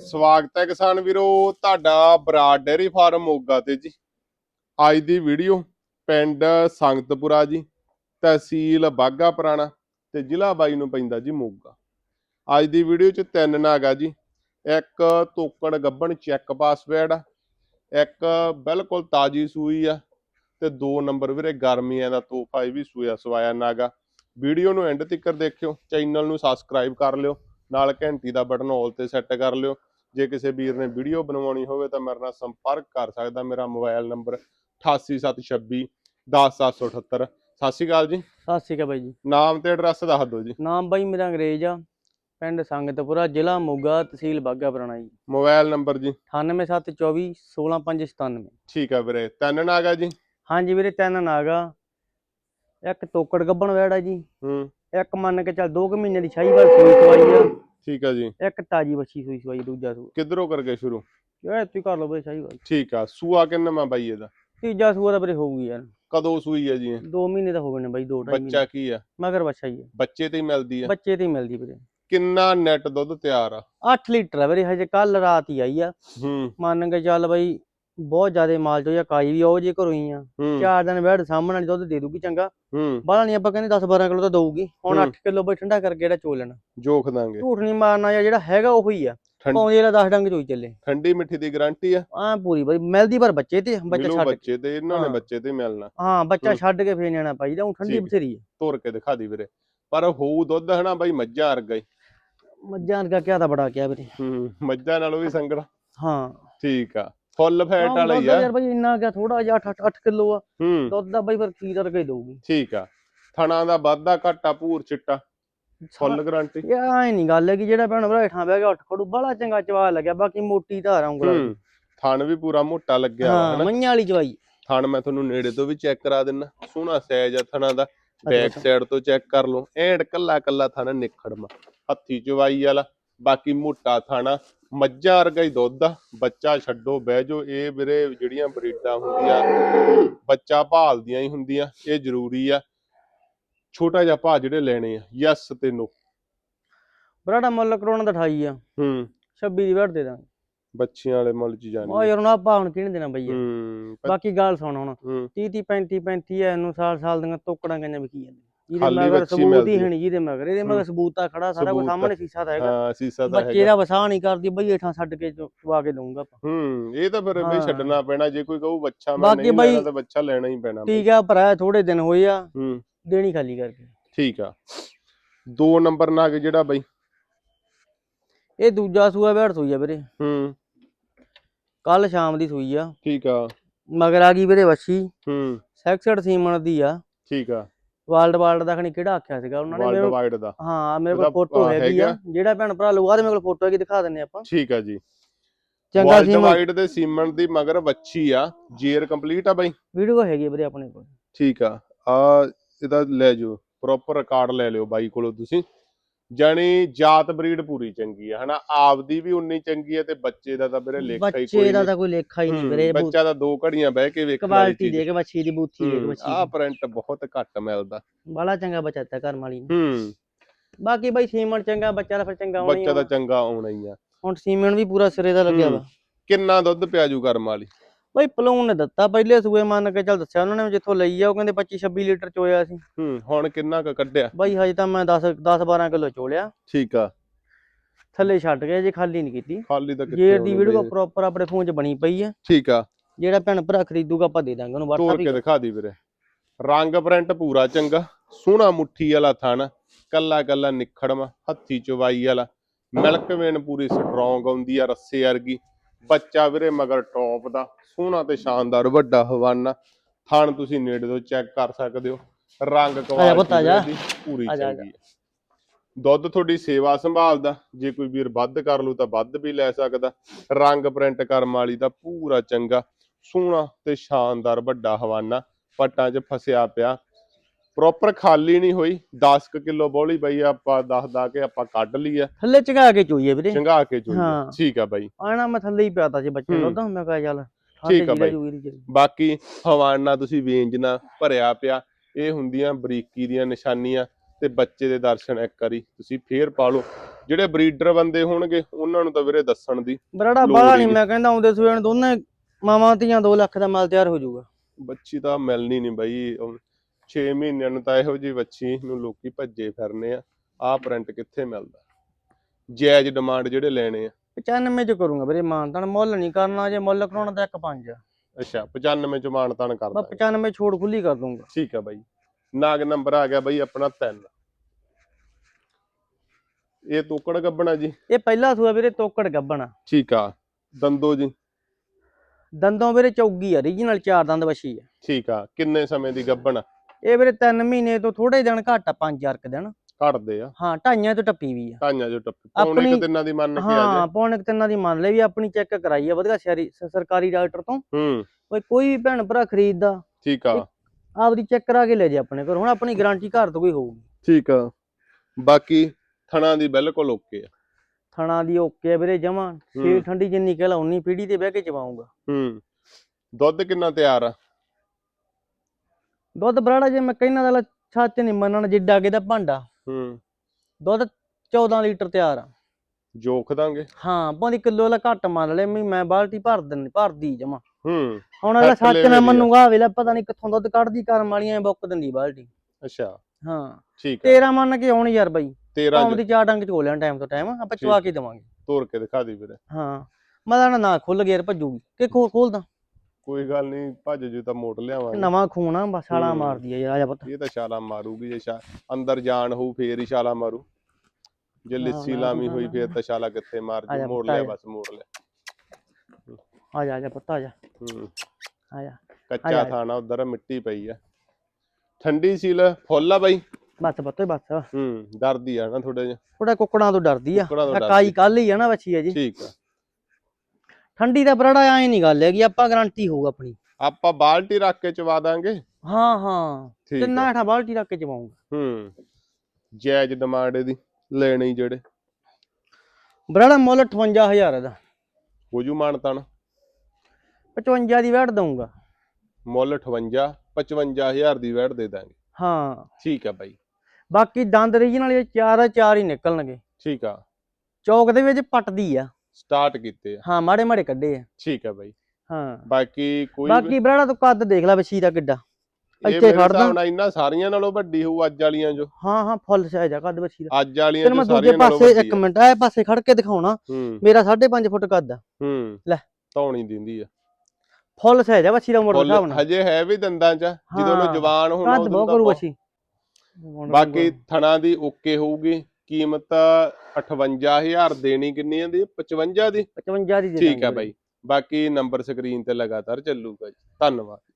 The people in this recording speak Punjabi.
ਸਵਾਗਤ ਹੈ ਕਿਸਾਨ ਵੀਰੋ, ਤੁਹਾਡਾ ਬਰਾਡ ਡੇਅਰੀ ਫਾਰਮ ਮੋਗਾ ਤੇ ਜੀ। ਅੱਜ ਦੀ ਵੀਡੀਓ ਪਿੰਡ ਸੰਗਤਪੁਰਾ ਜੀ, ਤਹਿਸੀਲ ਬਾਗਾ ਪੁਰਾਣਾ ਤੇ ਜ਼ਿਲ੍ਹਾ ਬਾਈ ਨੂੰ ਪੈਂਦਾ ਜੀ ਮੋਗਾ। ਅੱਜ ਦੀ ਵੀਡੀਓ ਚ ਤਿੰਨ ਨਾਗਾ ਜੀ। ਇੱਕ ਤੋਕੜ ਗੱਬਣ ਚੈੱਕ ਪਾਸਵਰਡ ਆ, ਇੱਕ ਬਿਲਕੁਲ ਤਾਜੀ ਸੂਈ ਆ ਤੇ ਦੋ ਨੰਬਰ ਵੀਰੇ ਗਰਮੀਆਂ ਦਾ ਤੋਹਫਾ ਇਹ ਵੀ ਸੂਇਆ ਸਵਾਇਆ ਨਾਗਾ ਵੀਡੀਓ ਨੂੰ ਐਂਡ ਤੱਕ ਦੇਖਿਓ, ਚੈਨਲ ਨੂੰ ਸਬਸਕ੍ਰਾਈਬ ਕਰ ਲਿਓ, ਨਾਲ ਘੰਟੀ ਦਾ ਬਟਨ ਆਲ ਤੇ ਸੈੱਟ ਕਰ ਲਿਓ ਜੇ ਕਿਸੇ ਵੀਰ ਨੇ ਵੀਡੀਓ ਬਣਵਾਉਣੀ ਹੋਵੇ ਤਾਂ ਮੇਰੇ ਨਾਲ ਸੰਪਰਕ ਕਰ ਸਕਦਾ। ਮੇਰਾ ਮੋਬਾਈਲ ਨੰਬਰ 88726 10778 ਸਤਿ ਸ਼੍ਰੀ ਅਕਾਲ ਜੀ। ਸਤਿ ਸ਼੍ਰੀ ਅਕਾਲ ਬਾਈ ਜੀ। ਨਾਮ ਤੇ ਐਡਰੈਸ ਦੱਸ ਦਿਓ ਜੀ। ਨਾਮ ਬਾਈ ਮੇਰਾ ਅੰਗਰੇਜ਼ ਆ। ਪਿੰਡ ਸੰਗਤਪੁਰਾ ਜ਼ਿਲ੍ਹਾ ਮੋਗਾ ਤਹਿਸੀਲ ਬਾਗਾ ਪੁਰਾਣਾ ਜੀ। ਮੋਬਾਈਲ ਨੰਬਰ ਜੀ। 98724 16597 ਠੀਕ ਆ ਵੀਰੇ। ਤਿੰਨ ਨਾਗ ਜੀ। ਹਾਂਜੀ ਵੀਰੇ ਤਿੰਨ ਨਾਗਾ ਇੱਕ ਤੋਕੜ ਗੱਬਣ ਵੈੜਾ ਜੀ। ਹੂੰ। ਇੱਕ ਮੰਨ ਕੇ ਚੱਲ 2 ਕੁ ਮਹੀਨੇ ਦੀ ਸ਼ਾਹੀਵਾਲ ਸੂਈ ਸਵਾਈ ਆ। ਠੀਕ ਆ ਜੀ। ਇੱਕ ਤਾਜੀ ਬੱਚੀ ਸੂਈ ਸਵਾਈ ਦੂਜਾ ਸੂ ਕਿੱਧਰੋਂ ਕਰਕੇ ਸ਼ੁਰੂ? ਜਿਹੜਾ ਤੁਸੀਂ ਕਰ ਲਓ ਵੀਰੇ। ਸ਼ਾਹੀਵਾਲ ਠੀਕ ਆ ਸੂਆ ਕਿੰਨਾ ਬਾਈ ਇਹਦਾ? ਤੀਜਾ ਸੂਆ ਤਾਂ ਵੀਰੇ ਹੋਊਗੀ ਯਾਰ। ਕਦੋਂ ਸੂਈ ਆ ਜੀ ਇਹ? 2 ਮਹੀਨੇ ਤਾਂ ਹੋ ਗਏ ਨੇ ਬਾਈ 2 2.5 ਬੱਚਾ ਕੀ ਆ? ਮਗਰ ਬੱਚਾ ਹੀ ਆ। ਬੱਚੇ ਤੇ ਹੀ ਮਿਲਦੀ ਆ? ਬੱਚੇ ਤੇ ਹੀ ਮਿਲਦੀ ਵੀਰੇ। ਕਿੰਨਾ ਨੈਟ ਦੁੱਧ ਤਿਆਰ ਆ? 8 ਲੀਟਰ ਆ ਵੀਰੇ ਹਜੇ ਕੱਲ ਰਾਤ ਹੀ ਆਈ ਆ। ਹੂੰ। ਮੰਨ ਕੇ ਚੱਲ ਬਾਈ ਬਹੁਤ ਜ਼ਿਆਦਾ ਮਾਲ ਚੋ ਜਾਂ ਕਾਈ ਵੀ ਉਹ ਜੇ ਘਰੋਂ ਹੀ ਆ। ਹੂੰ। ਚਾਰ ਦਿਨ ਬੈਠ ਸਾਹਮਣੇ ਵਾਲੀ ਦੁੱਧ ਦੇ ਦੂਗੀ ਚੰਗਾ। ਹੂੰ। ਬਾਹਲਾ ਨਹੀਂ ਆਪਾਂ ਕਹਿੰਦੇ 10 12 ਕਿਲੋ ਤਾਂ ਦਊਗੀ। ਹੁਣ ਹੂੰ। 8 ਕਿਲੋ ਬਈ ਠੰਡਾ ਕਰਕੇ ਜਿਹੜਾ ਚੋ ਲੈਣਾ। ਜੋਖ ਦਾਂਗੇ। ਝੂਠ ਨਹੀਂ ਮਾਰਨਾ ਜਾਂ ਜਿਹੜਾ ਹੈਗਾ ਉਹੀ ਆ। ਠੰਡ- ਪਾਉਂਦੇ ਜਿਹੜਾ 10 ਡੰਗ ਚੋਈ ਚੱਲੇ। ਠੰਡੀ ਮਿੱਠੀ ਦੀ ਗਾਰੰਟੀ ਆ। ਆ ਪੂਰੀ ਬਈ ਮਿਲਦੀ ਪਰ ਬੱਚੇ ਤੇ ਬੱਚਾ ਛੱਡ ਬੱਚੇ ਤੇ ਇਹਨਾਂ ਨੇ ਹਾਂ। ਬੱਚੇ ਤੇ ਮਿਲਣਾ। ਹਾਂ ਬੱਚਾ ਹੂੰ। ਛੱਡ ਕੇ ਫੇਰ ਨਿਆਣਾ ਪਾਈਦਾ ਉਹ ਠੰਡੀ। ਬਥੇਰੀ ਆ। ਤੋਰ ਕੇ ਦਿਖਾ ਦੀ ਵੀਰੇ। ਪਰ ਹੋਊ ਦੁੱਧ ਹਨਾ ਬਾਈ ਮੱਝਾਂ ਵਰਗਾ ਹੀ। ਮੱਝਾਂ ਵਰਗਾ ਕਿਆ ਤਾਂ ਬੜਾ ਕਿਆ ਵੀਰੇ। ਹੂੰ ਮੱਝਾਂ ਨਾਲੋਂ ਵੀ ਸੰਗੜਾ ਹਾਂ। ਠੀਕ ਆ। ਫੁੱਲ ਫੈਟ ਵਾਲਾ ਹੀ ਆ। ਯਾਰ ਬਈ ਇੰਨਾ ਕਿਆ ਥੋੜਾ ਜਿਹਾ 8 8 ਕਿਲੋ ਆ। ਹੂੰ। ਦੁੱਧ ਦਾ ਬਈ ਫਿਰ ਕੀ ਵਰਗਾ ਹੀ ਦਊਗੀ? ਠੀਕ ਆ। ਥਣਾ ਦਾ ਵਾਧਾ ਘਾਟਾ ਭੂਰ ਚਿੱਟਾ। ਫੁੱਲ ਗਾਰੰਟੀ ਯਾਰ ਐ ਨਹੀਂ ਗੱਲ ਹੈ ਕਿ ਜਿਹੜਾ ਭੈਣ ਭਰਾ ਹੇਠਾਂ ਬਹਿ ਗਿਆ ਉੱਠ ਖੜੂ ਬੜਾ ਚੰਗਾ ਚਵਾ ਲੱਗਿਆ ਬਾਕੀ ਮੋਟੀ ਧਾਰ ਉਂਗਲਾਂ ਦੀ। ਹੂੰ ਥਣ ਵੀ ਪੂਰਾ ਮੋਟਾ ਲੱਗਿਆ ਵਾ ਹਾਂ ਹਨਾ? ਮਈਆਂ ਵਾਲੀ ਚਵਾਈ। ਥਣ ਮੈਂ ਤੁਹਾਨੂੰ ਨੇੜੇ ਤੋਂ ਵੀ ਚੈੱਕ ਕਰਾ ਦਿੰਨਾ। ਸੋਹਣਾ ਸਾਈਜ਼ ਆ ਥਣਾ ਦਾ। ਬੈਕ। ਸਾਈਡ ਤੋਂ ਚੈੱਕ ਕਰ ਲਓ। ਐਂਡ ਕੱਲਾ ਕੱਲਾ ਥਣ ਨਿਖੜਮਾ। ਹੱਥੀ ਚਵਾਈ ਵਾਲਾ ਬਾਕੀ ਮੋਟਾ ਥਾਣਾ ਮੱਝਾਂ ਵਰਗਾ ਹੀ ਦੁੱਧ ਆ ਬੱਚਾ ਛੱਡੋ ਬਹਿ ਜਾਓ। ਇਹ ਵੀਰੇ ਜਿਹੜੀਆਂ ਬਰੀਡਾਂ ਹੁੰਦੀਆਂ ਬੱਚਾ ਭਾਲਦੀਆਂ ਹੀ ਹੁੰਦੀਆਂ ਇਹ ਜ਼ਰੂਰੀ ਆ। ਛੋਟਾ ਜਿਹਾ ਭਾ ਜਿਹੜੇ ਲੈਣੇ ਆ ਯੈਸ ਤੇ ਨੋ। ਬਰਾੜਾ ਮੁੱਲ ਕਰੋਨਾ ਦਾ 28 ਆ। ਹੂੰ। 26 ਦੀ ਵੜ ਦੇ ਦਾਂਗੇ। ਬੱਚਿਆਂ ਵਾਲੇ ਮੁੱਲ ਚ ਆ। ਜਾਣੀ ਯਾਰ ਉਹਨਾਂ ਆਪਾਂ ਹੁਣ ਕਿਹਨੇ ਦੇਣਾ ਬਈ ਬਾਕੀ ਗੱਲ ਸੁਣ ਹੁਣ। ਹੂੰ। 30 30 35 35 ਐ ਨੂੰ ਸਾਲ ਸਾਲ ਦੀਆਂ ਤੋਕੜਾਂ ਗਈਆਂ ਵਿਕੀ ਜਾਂਦੀਆਂ। ਇਹਦੇ ਖਾਲੀ ਮਗਰ ਬੱਚੀ ਸਬੂਤ ਮਿਲਦੀ ਹੀ ਹੈ। ਹਣੀ ਜਿਹਦੇ ਮਗਰ ਇਹਦੇ ਮਗਰ ਹੂੰ। ਸਬੂਤ ਤਾਂ ਖੜਾ ਸਾਰਾ ਕੁਝ ਸਬੂਤ ਸਾਹਮਣੇ ਸੀਸਾ ਤਾਂ ਹੈਗਾ। ਹਾਂ ਸੀਸਾ ਤਾਂ ਬੱਚੇ ਹੈਗਾ। ਦਾ ਵਸਾ ਨਹੀਂ ਕਰਦੀ ਬਈ ਹੇਠਾਂ ਛੱਡ ਕੇ ਚੋ- ਚਵਾ ਕੇ ਦਊਂਗਾ ਆਪਾਂ। ਹੂੰ ਇਹ ਤਾਂ ਫਿਰ ਬਈ ਹਾਂ। ਛੱਡਣਾ ਪੈਣਾ ਜੇ ਕੋਈ ਕਹੂ ਬੱਚਾ ਮੈਂ ਬਾਕੀ ਨਹੀਂ ਬਈ- ਲੈਣਾ ਤਾਂ ਬੱਚਾ ਲੈਣਾ ਹੀ ਪੈਣਾ ਬਈ। ਠੀਕ ਆ ਭਰਾ ਥੋੜੇ ਦਿਨ ਹੋਏ ਆ। ਹੂੰ। ਦੇਣੀ ਖਾਲੀ ਕਰਕੇ। ਠੀਕ ਆ। ਦੋ ਨੰਬਰ ਨਾਗ ਜਿਹੜਾ ਬਈ। ਇਹ ਦੂਜਾ ਸੂਆ ਬੈਠ ਸੂਈ ਆ ਵੀਰੇ। ਹੂੰ। ਕੱਲ ਸ਼ਾਮ ਦੀ ਸੂਈ ਆ। ਠੀਕ ਆ। ਮਗਰ ਆ ਗਈ ਵੀਰੇ ਵੱਛੀ। ਹੂੰ। ਸੈਕਸਡ ਸੀਮਨ ਦੀ ਆ। ਠੀਕ ਆ। ਵਰਲਡ ਵਰਲਡ ਦਾ ਖਣੀ ਕਿਹੜਾ ਆਖਿਆ ਸੀਗਾ? ਉਹਨਾਂ ਨੇ ਵਰਲਡ ਮੇਰੇ ਵਾਈਡ ਦਾ। ਹਾਂ ਮੇਰੇ ਕੋਲ ਫੋਟੋ ਹੈਗੀ ਆ। ਜਿਹੜਾ ਭੈਣ ਭਰਾ ਲਊਗਾ ਤੇ ਮੇਰੇ ਕੋਲ ਫੋਟੋ ਹੈਗੀ ਦਿਖਾ ਦਿੰਨੇ ਆਪਾਂ। ਠੀਕ ਆ ਜੀ। ਚੰਗਾ ਸੀ ਵਾਈਡ ਦੇ ਸੀਮਨ ਦੀ ਮਗਰ ਵੱਛੀ ਆ। ਜੇਰ ਕੰਪਲੀਟ ਆ ਬਈ? ਵੀਡੀਓ ਹੈਗੀ ਵੀਰੇ ਆਪਣੇ ਕੋਲ। ਠੀਕ ਆ। ਆ ਇਹਦਾ ਲੈ ਜਾਓ। ਪ੍ਰੋਪਰ ਰਿਕਾਰਡ ਲੈ ਲਿਓ ਬਾਈ ਕੋਲੋਂ ਤੁਸੀਂ। ਜਾਣੀ ਜਾਤ ਬਰੀਡ ਪੂਰੀ ਚੰਗੀ ਆ ਹਨਾ? ਆਪਦੀ ਵੀ ਉਨੀ ਚੰਗੀ ਆ ਤੇ ਬੱਚੇ ਦਾ ਤਾਂ ਵੀਰੇ ਲੇਖਾ ਹੀ ਬੱਚੇ ਕੋਈ ਦਾ ਨਹੀਂ ਤਾਂ ਕੋਈ ਲੇਖਾ ਹੀ ਨਹੀਂ ਹੂੰ, ਵੀਰੇ ਬੱਚਾ ਤਾਂ ਦੋ ਘੜੀਆਂ ਬਹਿ ਕੇ ਵੇਖਣ ਵਾਲੀ ਕੁਆਲਿਟੀ ਦੇ ਕੇ ਬੱਚੀ ਦੀ ਬੂਥੀ ਦੇ ਬੱਚੀ ਆ ਪ੍ਰਿੰਟ ਬਹੁਤ ਘੱਟ ਮਿਲਦਾ। ਬੜਾ ਚੰਗਾ ਬੱਚਾ ਦਿੱਤਾ ਘਰ ਵਾਲੀ ਨੇ। ਹੂੰ। ਬਾਕੀ ਬਾਈ ਸੀਮਨ ਚੰਗਾ ਬੱਚਾ ਤਾਂ ਫਿਰ ਚੰਗਾ ਹੋਣਾ ਹੀ ਬੱਚਾ ਤਾਂ ਚੰਗਾ ਆਉਣਾ ਹੀ ਆ। ਹੁਣ ਸੀਮਨ ਵੀ ਪੂਰਾ ਸਿਰੇ ਦਾ ਲੱਗਿਆ ਹੂੰ। ਵਾ। ਕਿੰਨਾ ਦੁੱਧ ਪਿਆਜੂ ਕਰਮ ਵਾਲੀ? ਬਾਈ ਪਲੂਨ ਨੇ ਦਿੱਤਾ ਪਹਿਲੇ ਸੂਏ ਮੰਨ ਕੇ ਚੱਲ ਦੱਸਿਆ ਉਹਨਾਂ ਨੇ ਜਿੱਥੋਂ ਲਈ ਆ ਉਹ ਕਹਿੰਦੇ 25 26 ਲੀਟਰ ਚੋਇਆ ਸੀ। ਹੂੰ ਹੁਣ ਕਿੰਨਾ ਕੁ ਕੱਢਿਆ? ਬਾਈ ਹਜੇ ਤਾਂ ਮੈਂ 10 10 12 ਕਿਲੋ ਚੋਲਿਆ। ਠੀਕ ਆ। ਥੱਲੇ ਛੱਡ ਕੇ ਜੇ ਖਾਲੀ ਨਹੀਂ ਕੀਤੀ। ਖਾਲੀ ਤਾਂ ਕਿੱਥੇ ਗੇਰ ਦੀ ਵੀਡੀਓ। ਪ੍ਰੋਪਰ ਆਪਣੇ ਫੋਨ 'ਚ ਬਣੀ ਪਈ ਆ। ਠੀਕ ਆ। ਜਿਹੜਾ ਭੈਣ ਭਰਾ ਖਰੀਦੂਗਾ ਆਪਾਂ ਦੇ ਦਾਂਗੇ ਉਹਨੂੰ ਤੋੜ WhatsApp ਕੇ ਦਿਖਾ ਦੀ ਵੀਰੇ। ਰੰਗ ਪ੍ਰਿੰਟ ਪੂਰਾ ਚੰਗਾ ਸੋਹਣਾ ਮੁੱਠੀ ਵਾਲਾ ਥਣ ਕੱਲਾ ਕੱਲਾ ਨਿਖੜਵਾ ਹੱਥੀ ਚਵਾਈ ਵਾਲਾ। ਮਿਲਕ ਵੇਨ ਪੂਰੀ ਸਟਰੋਂਗ ਆਉਂਦੀ ਆ ਰੱਸੇ ਵਰਗੀ। ਬੱਚਾ ਵੀਰੇ ਮਗਰ ਟੌਪ ਦਾ ਸੋਹਣਾ ਤੇ ਸ਼ਾਨਦਾਰ ਵੱਡਾ ਹਵਾਨਾ। ਥਣ ਤੁਸੀਂ ਨੇੜੇ ਤੋਂ ਚੈੱਕ ਕਰ ਸਕਦੇ ਹੋ। ਰੰਗ ਕੁਆਲਿਟੀ ਦੀ ਪੂਰੀ ਚੰਗੀ ਹੈ। ਦੁੱਧ ਤੁਹਾਡੀ ਸੇਵਾ ਸੰਭਾਲਦਾ। ਜੇ ਕੋਈ ਵੀਰ ਵੱਧ ਕਰ ਲੂ ਤਾਂ ਵੱਧ ਵੀ ਲੈ ਸਕਦਾ। ਰੰਗ ਪ੍ਰਿੰਟ ਕਰਮ ਵਾਲੀ ਦਾ ਪੂਰਾ ਚੰਗਾ। ਸੋਹਣਾ ਤੇ ਸ਼ਾਨਦਾਰ ਵੱਡਾ ਹਵਾਨਾ। ਪੱਟਾਂ 'ਚ ਫਸਿਆ ਪਿਆ। ਪ੍ਰੋਪਰ ਖਾਲੀ ਨਹੀਂ ਹੋਈ 10 ਕਿਲੋ ਬੋਲੀ ਬਈ ਆਪਾਂ ਦੱਸਦਾ ਕਿ ਆਪਾਂ ਕੱਢ ਲਈ ਆ ਥੱਲੇ ਚਗਾ ਕੇ ਚੋਈਏ ਵੀਰੇ ਚੰਗਾ ਕੇ ਚੋਈ ਆ। ਹਾਂ। ਠੀਕ ਆ ਬਾਈ ਆਣਾ ਮੈਂ ਥੱਲੇ ਹੀ ਪਿਆਤਾ ਸੀ ਬੱਚੇ ਨੂੰ। ਤਾਂ ਮੈਂ ਕਿਹਾ ਚੱਲ ਠੀਕ ਆ ਬਾਈ। ਜੀਰਾ ਜੂਰੀ ਚ। ਬਾਕੀ ਹਵਾਨਾ ਤੁਸੀਂ ਵੇਂਜਣਾ ਭਰਿਆ ਪਿਆ ਇਹ ਹੁੰਦੀਆਂ ਬਰੀਕੀ ਦੀਆਂ ਨਿਸ਼ਾਨੀਆਂ ਤੇ ਬੱਚੇ ਦੇ ਦਰਸ਼ਨ ਇੱਕ ਵਾਰੀ ਤੁਸੀਂ ਫੇਰ ਪਾ ਲਓ ਜਿਹੜੇ ਬਰੀਡਰ ਬੰਦੇ ਹੋਣਗੇ ਉਹਨਾਂ ਨੂੰ ਤਾਂ ਵੀਰੇ ਦੱਸਣ ਦੀ ਬਰਾੜਾ ਲੋੜ ਹੀ ਨਹੀਂ। ਮੈਂ ਕਹਿੰਦਾ ਆਉਂਦੇ ਨੂੰ ਦੋਨੇ ਮਾਵਾਂ ਧੀਆਂ 2 ਲੱਖ ਦਾ ਮਾਲ ਤਿਆਰ ਹੋ ਜਾਊਗਾ ਬੱਚੀ ਤਾਂ ਮਿਲਣੀ ਨਹੀਂ ਬਈ 6 ਮਹੀਨਿਆਂ ਨੂੰ ਤਾਂ ਇਹੋ ਜੀ ਬੱਚੀ ਨੂੰ ਲੋਕੀ ਭੱਜੇ ਫਿਰਨੇ ਆ। ਆਹ ਪ੍ਰਿੰਟ ਕਿੱਥੇ ਮਿਲਦਾ? ਜਾਇਜ਼ ਡਿਮਾਂਡ ਜਿਹੜੇ ਲੈਣੇ ਆ। 95 ਚ ਕਰੂੰਗਾ ਵੀਰੇ ਮਾਨਤਾਨ ਮੁੱਲ ਨਹੀਂ ਕਰਨਾ ਜੇ ਮੁੱਲ ਕਰਾਉਣਾ ਤਾਂ 1.5 ਅੱਛਾ 95 ਚ ਮਾਨਤਾਨ ਕਰਦਾ 95 ਛੋੜ ਖੁੱਲੀ ਕਰ ਦੂੰਗਾ ਠੀਕ ਆ ਬਾਈ। ਨਾਗ ਨੰਬਰ ਆ ਗਿਆ ਬਾਈ ਆਪਣਾ 3 ਇਹ ਤੋਕੜ ਗੱਬਣਾ ਜੀ? ਇਹ ਪਹਿਲਾ ਸੂਆ ਵੀਰੇ ਤੋਕੜ ਗੱਬਣਾ ਠੀਕ ਆ। ਦੰਦੋ ਜੀ? ਦੰਦੋਂ ਵੀਰੇ ਚੌਗੀ ਆ ਰੀਜਨਲ ਚਾਰ ਦੰਦ ਵਛੀ ਆ। ਠੀਕ ਆ। ਕਿੰਨੇ ਸਮੇਂ ਦੀ ਗੱਬਣ ਇਹ ਵੀਰੇ 3 ਮਹੀਨੇ ਤੋਂ ਥੋੜੇ ਦਿਨ ਘੱਟ ਆ 5 ਕੁ ਦਿਨ। ਘਟਦੇ ਆ। ਹਾਂ ਢਾਈਆਂ ਤੋਂ ਟੱਪੀ ਵੀ ਆ। ਢਾਈਆਂ ਜੋ ਟੱਪੇ। ਪੌਣੇ ਕੁ ਦਿਨਾਂ ਦੀ ਮੰਨ ਕੇ ਆ ਹਾਂ ਜੇ ਪੌਣੇ ਕੁ ਤਿੰਨਾਂ ਦੀ ਮੰਨ ਲਈ ਵੀ ਆਪਣੀ ਚੈੱਕ ਕਰਾਈ ਆ ਵਧੀਆ ਸ਼ਹਿਰੀ ਸਰਕਾਰੀ ਡਾਕਟਰ ਤੋਂ। ਹੂੰ। ਓਏ ਕੋਈ ਵੀ ਭੈਣ ਭਰਾ ਖਰੀਦਦਾ ਠੀਕ ਆ। ਆਪਦੀ ਚੈੱਕ ਕਰਾ ਕੇ ਲੈ ਜੇ ਆਪਣੇ ਕੋਲ ਹੁਣ ਆਪਣੀ ਗਾਰੰਟੀ ਘਰ ਤੋਂ ਕੋਈ ਹੋਊਗੀ। ਠੀਕ ਆ। ਬਾਕੀ ਥਣਾ ਦੀ ਬਿਲਕੁਲ ਓਕੇ ਆ। ਥਣਾ ਦੀ ਓਕੇ ਆ ਵੀਰੇ ਜਮਾ। ਛੇ ਹੂੰ। ਠੰਡੀ ਜਿੰਨੀ ਕਹਿ ਲਾ ਉਨੀ ਪੀੜੀ ਤੇ ਬਹਿ ਕੇ ਚਵਾਉਂਗਾ ਹੂੰ। ਦੁੱਧ ਕਿੰਨਾ ਤਿਆਰ ਆ? ਦੁੱਧ ਬਰਾੜਾ ਜੇ ਮੈਂ ਕਹਿਣਾ ਦਾ ਛੱਤ ਨਹੀਂ ਮੰਨਣ ਜਿੱਡਾ ਅੱਗੇ ਦਾ ਭਾਂਡਾ। ਹੂੰ। ਦੁੱਧ 14 ਲੀਟਰ ਤਿਆਰ ਆ। ਜੋਖ ਦਾਂਗੇ। ਹਾਂ ਪੌਂਦੀ ਕਿਲੋ ਵਾਲਾ ਘੱਟ ਮੰਨ ਲੈ ਮੈਂ ਬਾਲਟੀ ਭਰ ਦਿੰਨੀ ਭਰਦੀ ਜਮਾ। ਹੂੰ। ਹੁਣ ਅਗਲਾ ਸੱਚ ਨਾ। ਮੰਨੂਗਾ ਵੇਲੇ ਪਤਾ ਨਹੀਂ ਕਿੱਥੋਂ ਦੁੱਧ ਕੱਢਦੀ ਕਰਮ ਵਾਲੀਆਂ ਬੁੱਕ ਦਿੰਦੀ ਬਾਲਟੀ। ਅੱਛਾ। ਹਾਂ। ਠੀਕ ਆ। ਤੇਰਾ ਮੰਨ ਕੇ ਆਉਣ ਯਾਰ ਬਾਈ। 13 ਆਉਂਦੀ ਚਾਰ ਡੰਗ ਚ ਲੈਣ ਟਾਈਮ ਤੋਂ ਟਾਈਮ ਆਪਾਂ ਚਵਾ ਕੇ ਦੇਵਾਂਗੇ। ਤੋਰ ਕੇ ਦਿਖਾ ਦੀ ਵੀਰੇ। ਹਾਂ। ਮੈਂ ਤਾਂ ਨਾ ਖੁੱਲ ਗਿਆ ਭੱਜੂਗੀ। ਕਿ ਖੋਲ ਖੋਲਦਾ। ਕੋਈ ਗੱਲ ਨਹੀਂ ਭੱਜ ਜੂ ਤਾਂ ਮੋੜ ਲਿਆਵਾਂਗੇ। ਨਵਾਂ ਖੂਨ ਆ ਬਸ ਛਾਲਾ। ਮਾਰਦੀ ਆ ਯਾਰ ਆ ਜਾ ਪੁੱਤ। ਇਹ ਤਾਂ ਛਾਲਾ ਮਾਰੂਗੀ ਜੇ ਛਾ ਅੰਦਰ ਜਾਣ ਹੋਊ ਫੇਰ ਹੀ ਛਾਲਾ ਮਾਰੂ। ਜੇ ਲਿੱਸੀ ਲਾਮੀ ਹੋਈ ਫੇਰ। ਤਾਂ ਛਾਲਾ ਕਿੱਥੇ ਮਾਰ ਜੂ ਮੋੜ ਲਿਆ। ਬਸ ਮੋੜ ਲਿਆ। ਆ ਜਾ ਆ ਜਾ ਪੁੱਤ ਆ ਜਾ। ਹੂੰ। ਆ ਜਾ। ਕੱਚਾ। ਥਾਣਾ ਉਧਰ ਮਿੱਟੀ ਪਈ ਆ। ਠੰਡੀ ਸੀਲ ਫੁੱਲ ਆ ਬਾਈ। ਬਸ ਪੁੱਤ ਬਸ। ਹੂੰ ਡਰਦੀ ਆ ਨਾ ਥੋੜਾ ਜਿਹਾ। ਥੋੜਾ ਕੁੱਕੜਾਂ ਤੋਂ ਡਰਦੀ ਆ। ਕਾਈ ਕੱਲ ਹੀ ਆ ਨਾ ਬੱਚੀ ਆ ਜੀ ਠੀਕ ਆ। ਠੰਡੀ ਦਾ ਬਰਾੜਾ ਐ ਨਹੀਂ ਗੱਲ ਹੈਗੀ ਆਪਾਂ ਗਾਰੰਟੀ ਹੋਊ ਆਪਣੀ। ਆਪਾਂ ਬਾਲਟੀ ਰੱਖ ਕੇ ਚਵਾ ਦਾਂਗੇ। ਹਾਂ ਹਾਂ। ਠੀਕ ਤਿੰਨਾਂ ਹੇਠਾਂ ਬਾਲਟੀ ਰੱਖ ਕੇ ਚਵਾਉਂਗਾ। ਹੂੰ। ਜਾਇਜ਼ ਡਿਮਾਂਡ ਇਹਦੀ ਲੈਣੇ ਜਿਹੜੇ। ਬਰਾੜਾ ਮੁੱਲ 58000 ਇਹਦਾ। ਹੋ ਜੂ ਮਾਨਤਨ 55 ਦੀ ਵੈਟ ਦਊਂਗਾ। ਮੁੱਲ 58 55000 ਦੀ ਵੈਟ ਦੇ ਦਾਂਗੇ। ਹਾਂ। ਠੀਕ ਆ ਬਾਈ। ਬਾਕੀ ਦੰਦ ਰੀਜਨਲ ਇਹ ਚਾਰ ਆ ਚਾਰ ਹੀ ਨਿਕਲਣਗੇ। ਠੀਕ ਆ। ਚੌਕ ਦੇ ਵਿੱਚ ਪੱਟਦੀ ਆ। ਸਟਾਰਟ ਕੀਤੇ ਆ। ਹਾਂ ਮਾੜੇ ਮਾੜੇ ਕੱਢੇ ਆ। ਠੀਕ ਆ ਬਾਈ। ਹਾਂ। ਬਾਕੀ ਕੋਈ ਬਾਕੀ ਬਰਾੜਾ ਤੂੰ ਕੱਦ ਦੇਖ ਲੈ ਬੱਚੀ ਦਾ ਕਿੱਡਾ। ਇੱਥੇ ਖੜਦਾ। ਨਾਲ ਇਹਨਾਂ ਸਾਰੀਆਂ ਨਾਲੋਂ ਵੱਡੀ ਹੋਊ ਅੱਜ ਵਾਲੀਆਂ ਜੋ ਹਾਂ ਹਾਂ ਫੁੱਲ ਸਾਈਜ਼ ਆ ਕੱਦ ਬੱਚੀ ਦਾ। ਅੱਜ ਵਾਲੀਆਂ ਜੋ ਸਾਰੀਆਂ ਨਾਲੋਂ ਪਾਸੇ ਵੱਡੀ ਇੱਕ ਆ। ਮਿੰਟ ਆਏ ਪਾਸੇ ਖੜ ਕੇ ਦਿਖਾਉਣਾ। ਮੇਰਾ 5.5 ਫੁੱਟ ਕੱਦ ਆ। ਹੂੰ। ਲੈ। ਧੌਣੀ ਦਿੰਦੀ ਆ। ਫੁੱਲ ਸਾਈਜ਼ ਆ ਬੱਚੀ ਦਾ ਉਮਰ ਦੇ ਹਿਸਾਬ ਨਾਲ। ਹਜੇ ਹੈ ਵੀ ਦੰਦਾਂ ਚ ਜਦੋਂ ਨੂੰ। ਜਵਾਨ ਹੋਣਾ ਉਦੋਂ ਤਾਂ ਬਾਕੀ ਥਣਾ ਦੀ ਓਕੇ ਹੋਊਗੀ ਕੀਮਤ 58000 ਦੇਣੀ ਕਿੰਨੀ ਆਂਦੀ 55 ਦੀ? 55 ਦੀ ਦੇ ਠੀਕ ਆ ਦਾਂਗੇ ਬਾਈ। ਬਾਕੀ ਨੰਬਰ ਸਕਰੀਨ ਤੇ ਲਗਾਤਾਰ ਚੱਲੂਗਾ ਜੀ। ਧੰਨਵਾਦ।